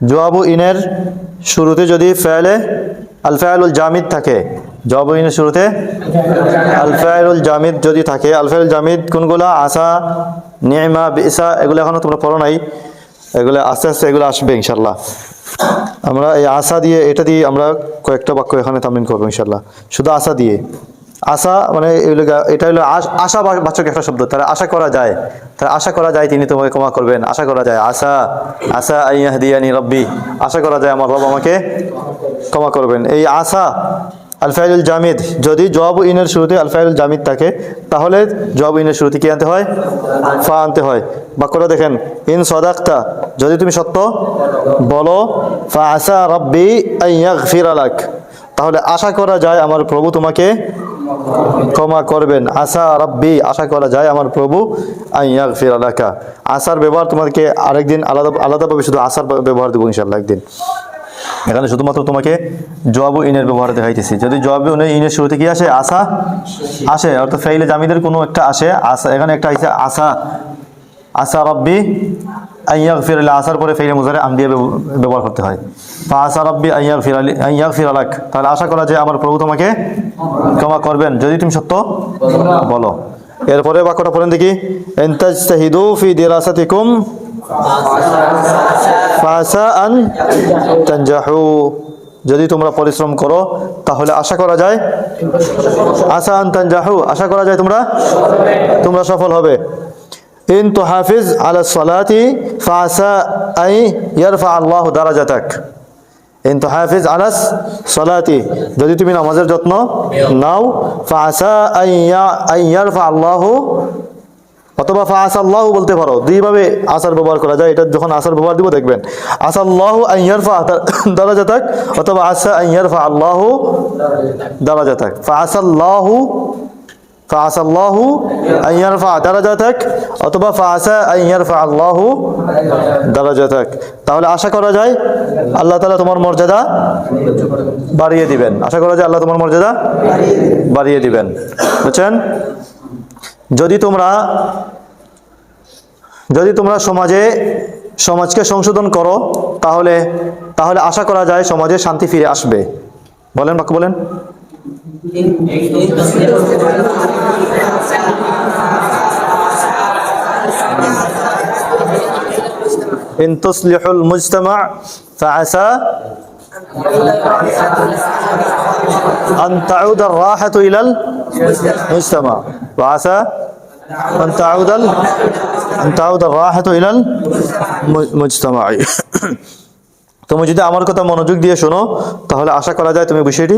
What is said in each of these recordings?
জবাবু ইনের শুরুতে যদি ফেলে আলফায়ুল জামিদ থাকে, জবাবু ইনের শুরুতে আলফায়ুল জামিদ যদি থাকে আলফায়ুল জামিদ কোনগুলা? আসা নিয়মা বিসা, এগুলো এখনও তোমরা পড়ো নাই। এগুলো আস্তে আস্তে এগুলো আসবে ইনশাল্লাহ আমরা এই আশা দিয়ে, এটা দিয়ে আমরা কয়েকটা বাক্য এখানে তামিন করব ইনশাল্লাহ শুধু আশা দিয়ে। আশা মানে এটা হলো আশ- আশা বাচক একটা শব্দ। তাহলে আশা করা যায়। তাহলে আশা করা যায় তিনি তোমাকে ক্ষমা করবেন। আশা করা যায়। আশা আশা আইয়াহ দিয়ানি রব্বি। আশা করা যায় আমার রব আমাকে ক্ষমা করবেন। এই আশা, আলফাইলুল জামিদ, যদি জবাব ইনের শুরুতে আলফাইলুল জামিদ থাকে, তাহলে জবাব ইনের শুরুতে কি আনতে হয়? ফা আনতে হয়। বাক্যটা দেখেন, ইন সদাক্তা যদি তুমি সত্য বলো, ফা আসা রব্বি আইয়াগফির আলাক তাহলে আশা করা যায় আমার প্রভু তোমাকে ক্ষমা করবেন। আশা রব্বি, আশা করা যায় আমার প্রভু আইয়াগ ফির আলাকা আশার ব্যবহার তোমাকে আরেকদিন আলাদা, আলাদাভাবে শুধু আশার ব্যবহার দেবো ইনশাল্লাহ একদিন। এখানে শুধুমাত্র তোমাকে জবাবু ইনের ব্যবহার দেখাইতেছি। যদি জবাবু ইনের ইনের শুরুতে কি আসে? আশা? আসে, অর্থাৎ ফাইলে জামিদের কোনো একটা আসে। আশা, এখানে একটা আসে আশা। আশা রব্বি আইয়াগ ফির আলী আসার পরে ফেইলে মুজারে আম দিয়ে ব্যবহার করতে হয়। বা আশা রব্বি আইয়াগ ফির আলী আইয়াগ ফির আলাক। তাহলে আশা করা যায় আমার প্রভু তোমাকে ক্ষমা করবেন। যদি তুমি সত্য বলো। এরপরে বাক্যটা পড়েন দেখি। এন্তাজতাহিদু ফি দিরাসাতিকুম ফাসা আন তানজাহু। যদি তোমরা পরিশ্রম করো, তাহলে আশা করা যায় আশা আন তানজাহু। আশা করা যায় তোমরা তোমরা সফল হবে। ইন তুহাফিজ আলা সালাতি ফাসা আই ইয়ারফা আল্লাহু দারাজাতাক ইন তুহাফিজ আলা সালাতি যদি তুমি নামাজের যত্ন নাও ফাসা আই আই ইয়ারফা আল্লাহু অথবা আল্লাহ বলতে পারো। দুইভাবে আসার ব্যবহার করা যায়। এটা যখন আসার ব্যবহার দিব দেখবেন। আসাল্লাহ আইয়ারফা দারাজা থাক অথবা আসা আইয়ারফা আল্লাহ দারাজা থাক ফাসাল্লাহু ফাসাল্লাহু আইয়ারফা, দারাজা থাক, অথবা ফাসা আইয়ারফা আল্লাহু দারাজা থাক। তাহলে আশা করা যায় আল্লাহ তাআলা তোমার মর্যাদা বাড়িয়ে দিবেন। আশা করা যায় আল্লাহ তোমার মর্যাদা বাড়িয়ে দিবেন। বুঝছেন? যদি তোমরা যদি তোমরা সমাজে, সমাজকে সংশোধন করো, তাহলে তাহলে আশা করা যায় সমাজে শান্তি ফিরে আসবে। বলেন বাক্য বলেন। ইন তুসলিহুল মুজতামা ফাআসা أن تعود الراحة إلى المجتمع وعسى أن تعود ال... أن تعود الراحة إلى المجتمع তুমি যদি আমার কথা মনোযোগ দিয়ে শোনো তাহলে আশা করা যায় তুমি বিষয়টি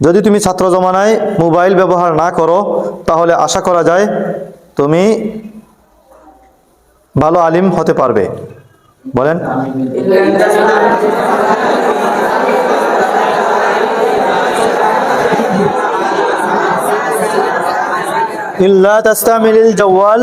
যদি তুমি ছাত্র জমানায় মোবাইল ব্যবহার না করো, তাহলে আশা করা যায় তুমি ভালো আলিম হতে পারবে। বলেন। ইল্লা তাস্তামিলিল জাওয়াল।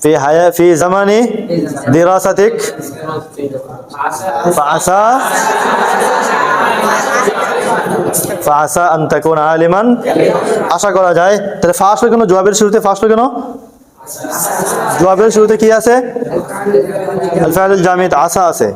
في حياة في زمن دراستك فعسى ফাসা আন তাকুন আলিমান আশা করা যায় তাহলে ফাঁস কেন জবাবের শুরুতে ফাঁস কেন জবাবের শুরুতে কি আছে আল ফাইলুল জামিদ আশা আছে